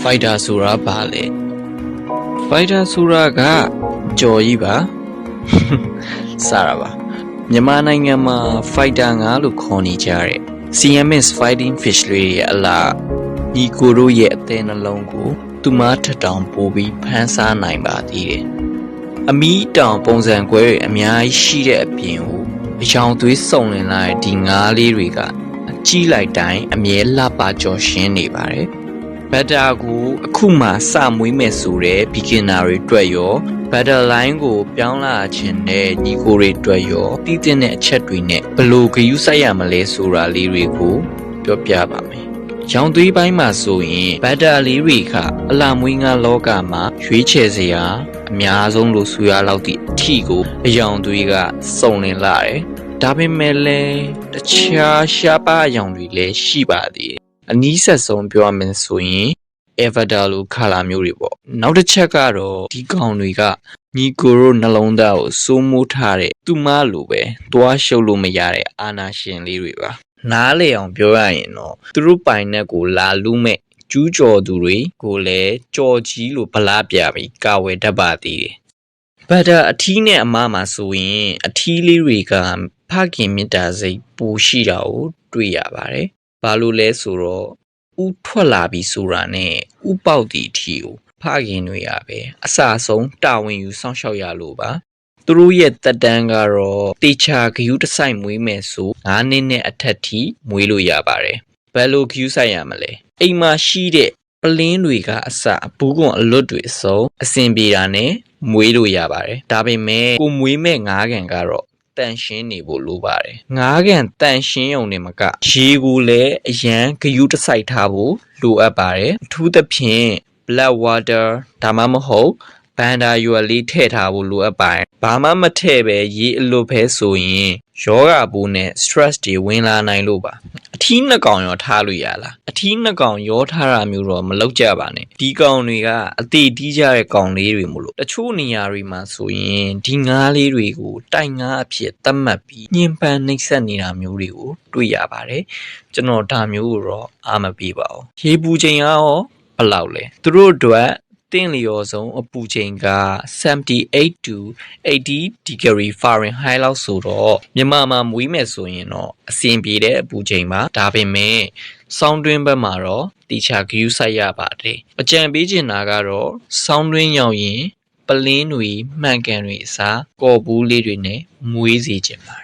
fighter ဆိုတာဘာလဲ fighter ဆိုတာကကြော်ကြီးပါစတာပါမြန်မာနိုင်ငံမှာ fighter ငါလို့ခေါ်နေကြတဲ့ CMS fighting fish တွေရဲ့အလားညီကိုတို့ရဲ့အသေးနှလုံးကို သူမထက်တောင်ပို့ပြီးဖမ်းဆားနိုင်ပါသေးတယ်အမီးတောင်ပုံစံကွဲတွေအများကြီးရှိတဲ့အပြင်ကိုအယောင်သွေးစုံလင်လာတဲ့ဒီငါးလေးတွေကကြီးလိုက်တိုင်းအမြဲလှပကြော်ရှင်းနေပါတယ် ဘတ်တာကိုအခုမှစမွေးမယ်ဆိုတဲ့ beginner တွေအတွက်ရော battle line ကိုပြောင်းလာခြင်းနဲ့ညီကိုတွေအတွက်ရောတည်တဲ့အချက်တွေနဲ့ဘယ်လိုဂရုစိုက်ရမလဲဆိုတာလေးတွေကိုပြောပြပါမယ်။ရောင်သွေးပိုင်းမှာဆိုရင်ဘတ်တာလေးတွေကအလာမွေးငါလောကမှာရွေးချယ်စရာအများဆုံးလို့ဆိုရလောက်သည့်အထီကိုအယောင်သွေးကစုံလင်လာတယ်။ဒါပေမဲ့လည်းတခြားရှားပါအယောင်တွေလည်းရှိပါသေးတယ်။ အနည်းဆက်ဆုံးပြောရမယ်ဆိုရင် Avatar လိုခါလာမျိုးတွေပေါ့နောက်တစ်ချက်ကတော့ဒီကောင်တွေကညီကိုတို့နှလုံးသားကိုစိုးမိုးထားတဲ့သူမလိုပဲတွားရှုပ်လို့မရတဲ့အာနာရှင်လေးတွေပါနားလေအောင်ပြောရရင်တော့သူတို့ပိုင်တဲ့ကိုလာလူမဲ့ကျူးကျော်သူတွေကိုလည်းကြော်ကြီးလို့ဗလားပြပြီးကာဝယ်တတ်ပါသေးတယ်ဘတ်တာအထီးနဲ့အမမှာဆိုရင် အထီးလေးတွေကဖခင်မေတ္တာစိတ်ပူရှိတာကိုတွေ့ရပါတယ် ဘာလို့လဲဆိုတော့ဥထွက်လာပြီဆိုတာနဲ့ဥပေါက်တီအထီကိုဖခင်တွေရပဲအစအဆုံးတာဝန်ယူစောင့်ရှောက်ရလို့ပါသူတို့ရဲ့တက်တန်းကတော့တေချာဂယူးတစ်ဆိုင်မွေးမယ်ဆို9နှစ်နဲ့အထက်ထိမွေးလို့ရပါတယ်ဘယ်လိုဂယူးဆိုင်ရမလဲအိမ်မှာရှိတဲ့ပလင်းတွေကအစဘူးကွန်အလွတ်တွေအစုံအစင်ပြေတာနဲ့မွေးလို့ရပါတယ်ဒါပေမဲ့ကိုမွေးမဲ့ငါးကန်ကတော့ တန်ရှင်းနေဖို့လိုပါတယ်ငါးကန်တန်ရှင်းုံနဲ့မကရေကိုလည်းအရန်ဂယူးတစ်ဆိုင်ထားဖို့လိုအပ်ပါတယ်အထူးသဖြင့် black water ဒါမှမဟုတ်ဘန်ဒါယူအလေးထည့်ထားဖို့လိုအပ်ပါတယ်ဘာမှမထည့်ပဲရေအလွတ်ပဲဆိုရင်ယောဂပိုးနဲ့ stress တွေဝင်လာနိုင်လို့ပါအ ထီးနှစ်ကောင်ရောထားလို့ရလားအထီးနှစ်ကောင်ရောထားတာမျိုးတော့မလုပ်ကြပါနဲ့ဒီကောင်တွေကအသေးတီးကြတဲ့ကောင်လေးတွေမို့လို့တချို့နေရာတွေမှာဆိုရင်ဒီငါးလေးတွေကိုတိုင်ငါးအဖြစ်သတ်မှတ်ပြီးညှဉ်းပန်းနှိပ်စက်နေတာမျိုးတွေကိုတွေ့ရပါတယ်ကျွန်တော်ဒါမျိုးကိုတော့အားမပေးပါဘူးရေပူချိန်ကရောဘယ်လောက်လဲသူတို့အတွက်တ င့်လျော်ဆုံးအပူချိန်က78 to 80 degree Fahrenheit လောက်ဆိုတော့မြန်မာမှာမွေးမယ်ဆိုရင်တော့အဆင်ပြေတဲ့အပူချိန်ပါဒါပေမဲ့ဆောင်းတွင်းဘက်မှာတော့တီချာဂယူးဆိုင်ရပါတယ်အကြံပေးချင်တာကတော့ဆောင်းတွင်းရောက်ရင်ပလင်းတွေမှန်ကန်တွေအစားကော်ဘူးလေးတွေနဲ့မွေးစေချင်ပါတယ်